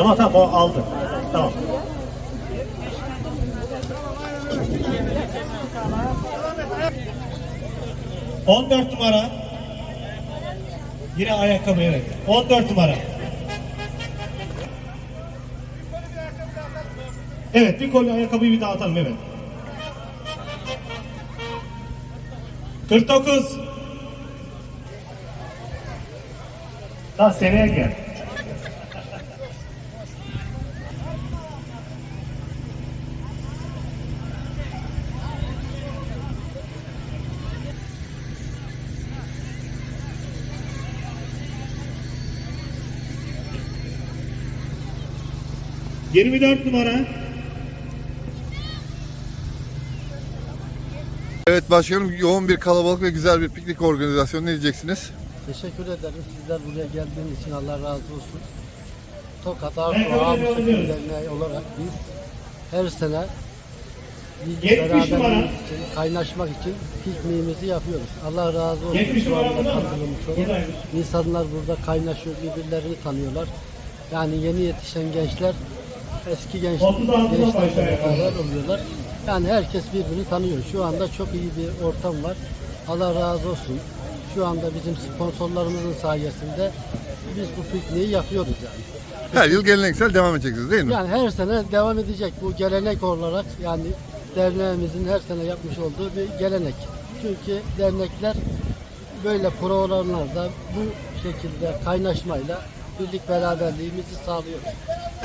Tamam tamam o aldı. Tamam. On dört numara. Yine ayakkabı evet. 14 numara. Evet bir kolye ayakkabıyı bir dağıtalım evet. 49. Daha seneye gel. Yirmi dört numara. Evet başkanım yoğun bir kalabalık ve güzel bir piknik organizasyonu ne diyeceksiniz? Teşekkür ederim. Sizler buraya geldiğiniz için Allah razı olsun. Tokat Arto Ağabey. Derneği olarak biz her sene biz 70 numara. beraberliğimiz için, kaynaşmak için pikniğimizi yapıyoruz. Allah razı olsun. 70 Şu numara anda katılımcı olan. İnsanlar burada kaynaşıyor, birbirlerini tanıyorlar. Yani yeni yetişen gençler eski gençler, 36'dan gençlerle beraber oluyorlar. Yani herkes birbirini tanıyor. Şu anda çok iyi bir ortam var. Allah razı olsun. Şu anda bizim sponsorlarımızın sayesinde biz bu pikniği yapıyoruz yani. Her yıl geleneksel devam edeceksiniz değil mi? Yani her sene devam edecek bu gelenek olarak yani derneğimizin her sene yapmış olduğu bir gelenek. Çünkü dernekler böyle programlarda bu şekilde kaynaşmayla birlik beraberliğimizi sağlıyoruz.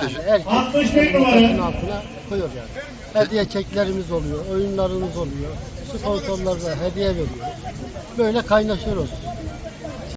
Yani herkes 65 elini numara. taşın altına koyuyor yani. Hediye çeklerimiz oluyor, oyunlarımız oluyor, sponsorlarla hediye veriyoruz. Böyle kaynaşıyoruz.